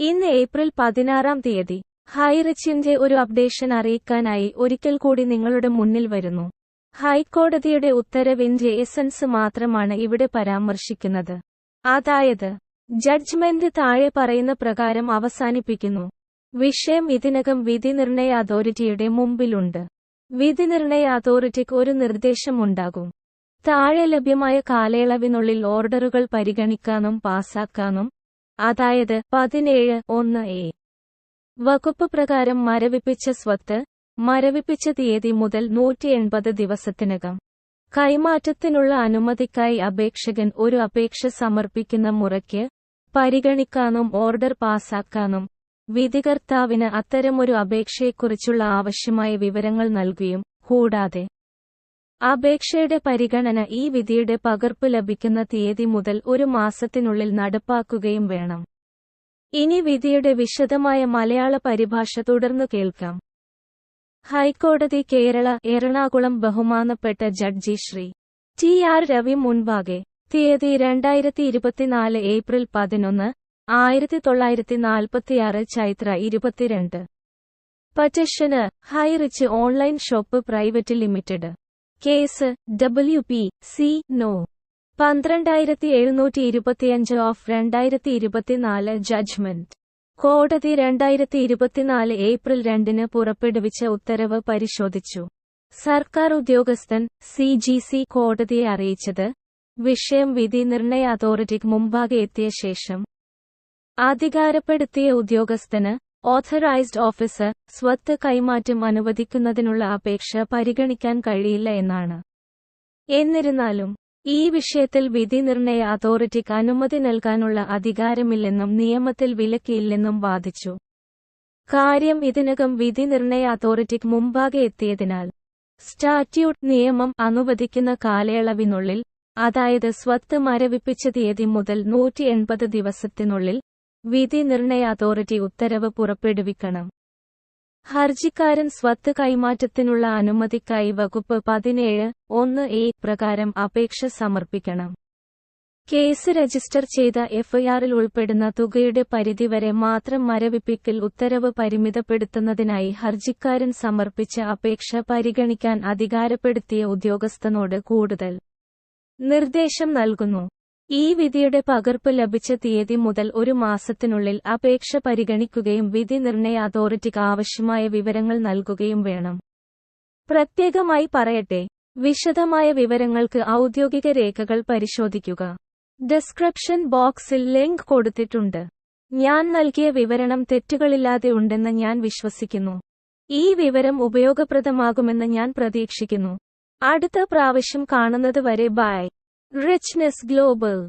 ഇന്ന് ഏപ്രിൽ പതിനാറാം തീയതി ഹൈറിച്ചിന്റെ ഒരു അപ്ഡേഷൻ അറിയിക്കാനായി ഒരിക്കൽ കൂടി നിങ്ങളുടെ മുന്നിൽ വരുന്നു. ഹൈക്കോടതിയുടെ ഉത്തരവിന്റെ എസൻസ് മാത്രമാണ് ഇവിടെ പരാമർശിക്കുന്നത്. അതായത് ജഡ്ജ്മെന്റ് താഴെ പറയുന്ന പ്രകാരം അവസാനിപ്പിക്കുന്നു. വിഷയം ഇതിനകം വിധി നിർണയ അതോറിറ്റിയുടെ മുമ്പിലുണ്ട്. വിധി നിർണയ അതോറിറ്റിക്ക് ഒരു നിർദ്ദേശമുണ്ടാകും. താഴെ ലഭ്യമായ കാലയളവിനുള്ളിൽ ഓർഡറുകൾ പരിഗണിക്കാനും പാസാക്കാനും അതായത് പതിനേഴ് ഒന്ന് എ. വകുപ്പ് പ്രകാരം മരവിപ്പിച്ച സ്വത്ത് മരവിപ്പിച്ച തീയതി മുതൽ നൂറ്റി എൺപത് ദിവസത്തിനകം. കൈമാറ്റത്തിനുള്ള അനുമതിക്കായി അപേക്ഷകൻ ഒരു അപേക്ഷ സമർപ്പിക്കുന്ന മുറയ്ക്ക് പരിഗണിക്കാനും ഓർഡർ പാസാക്കാനും വിധികർത്താവിന് അത്തരമൊരു അപേക്ഷയെക്കുറിച്ചുള്ള ആവശ്യമായ വിവരങ്ങൾ നൽകുകയും കൂടാതെ അപേക്ഷയുടെ പരിഗണന ഈ വിധിയുടെ പകർപ്പ് ലഭിക്കുന്ന തീയതി മുതൽ ഒരു മാസത്തിനുള്ളിൽ നടപ്പാക്കുകയും വേണം. ഇനി വിധിയുടെ വിശദമായ മലയാള പരിഭാഷ തുടർന്നു കേൾക്കാം. ഹൈക്കോടതി കേരള എറണാകുളം ബഹുമാനപ്പെട്ട judge Shri. T. R. Ravi മുൻപാകെ തീയതി രണ്ടായിരത്തി ഇരുപത്തിനാല് ഏപ്രിൽ പതിനൊന്ന് ആയിരത്തി തൊള്ളായിരത്തി നാൽപ്പത്തിയാറ് ചൈത്ര ഇരുപത്തിരണ്ട്. Petition Highrich online shop private limited. Case W P C no. പന്ത്രണ്ടായിരത്തി എഴുന്നൂറ്റി ഇരുപത്തിയഞ്ച് ഓഫ് രണ്ടായിരത്തി ഇരുപത്തിനാല് ജഡ്ജ്മെന്റ്. കോടതി രണ്ടായിരത്തി ഇരുപത്തിനാല് ഏപ്രിൽ രണ്ടിന് പുറപ്പെടുവിച്ച ഉത്തരവ് പരിശോധിച്ചു. സർക്കാർ ഉദ്യോഗസ്ഥൻ സി ജി സി കോടതിയെ അറിയിച്ചത് വിഷയം വിധി നിർണയ അതോറിറ്റിക്ക് മുമ്പാകെ എത്തിയ ശേഷം. അധികാരപ്പെടുത്തിയ ഉദ്യോഗസ്ഥന് ഓഥറൈസ്ഡ് ഓഫീസർ സ്വത്ത് കൈമാറ്റം അനുവദിക്കുന്നതിനുള്ള അപേക്ഷ പരിഗണിക്കാൻ കഴിയില്ല എന്നാണ്. എന്നിരുന്നാലും ഈ വിഷയത്തിൽ വിധി നിർണയ അതോറിറ്റിക്ക് അനുമതി നൽകാനുള്ള അധികാരമില്ലെന്നും നിയമത്തിൽ വിലക്കിയില്ലെന്നും വാദിച്ചു. കാര്യം ഇതിനകം വിധി നിർണയ അതോറിറ്റിക്ക് മുമ്പാകെ എത്തിയതിനാൽ സ്റ്റാറ്റ്യൂട്ട് നിയമം അനുവദിക്കുന്ന കാലയളവിനുള്ളിൽ അതായത് സ്വത്ത് മരവിപ്പിച്ച തീയതി മുതൽ നൂറ്റി എൺപത് ദിവസത്തിനുള്ളിൽ വിധി നിർണയ അതോറിറ്റി ഉത്തരവ് പുറപ്പെടുവിക്കണം. ഹർജിക്കാരൻ സ്വത്ത് കൈമാറ്റത്തിനുള്ള അനുമതിക്കായി വകുപ്പ് പതിനേഴ് ഒന്ന് എ പ്രകാരം അപേക്ഷ സമർപ്പിക്കണം. കേസ് രജിസ്റ്റർ ചെയ്ത എഫ്ഐആറിൽ ഉൾപ്പെടുന്ന തുകയുടെ പരിധിവരെ മാത്രം മരവിപ്പിക്കൽ ഉത്തരവ് പരിമിതപ്പെടുത്തുന്നതിനായി ഹർജിക്കാരൻ സമർപ്പിച്ച അപേക്ഷ പരിഗണിക്കാൻ അധികാരപ്പെടുത്തിയ ഉദ്യോഗസ്ഥനോട് കൂടുതൽ നിർദ്ദേശം നൽകുന്നു. ഈ വിധിയുടെ പകർപ്പ് ലഭിച്ച തീയതി മുതൽ ഒരു മാസത്തിനുള്ളിൽ അപേക്ഷ പരിഗണിക്കുകയും വിധി നിർണയ അതോറിറ്റിക്ക് ആവശ്യമായ വിവരങ്ങൾ നൽകുകയും വേണം. പ്രത്യേകമായി പറയട്ടെ. വിശദമായ വിവരങ്ങൾക്ക് ഔദ്യോഗിക രേഖകൾ പരിശോധിക്കുക. ഡിസ്ക്രിപ്ഷൻ ബോക്സിൽ ലിങ്ക് കൊടുത്തിട്ടുണ്ട്. ഞാൻ നൽകിയ വിവരണം തെറ്റുകളില്ലാതെ ഉണ്ടെന്ന് ഞാൻ വിശ്വസിക്കുന്നു. ഈ വിവരം ഉപയോഗപ്രദമാകുമെന്ന് ഞാൻ പ്രതീക്ഷിക്കുന്നു. അടുത്ത പ്രാവശ്യം കാണുന്നത് വരെ ബൈ. Richness Global.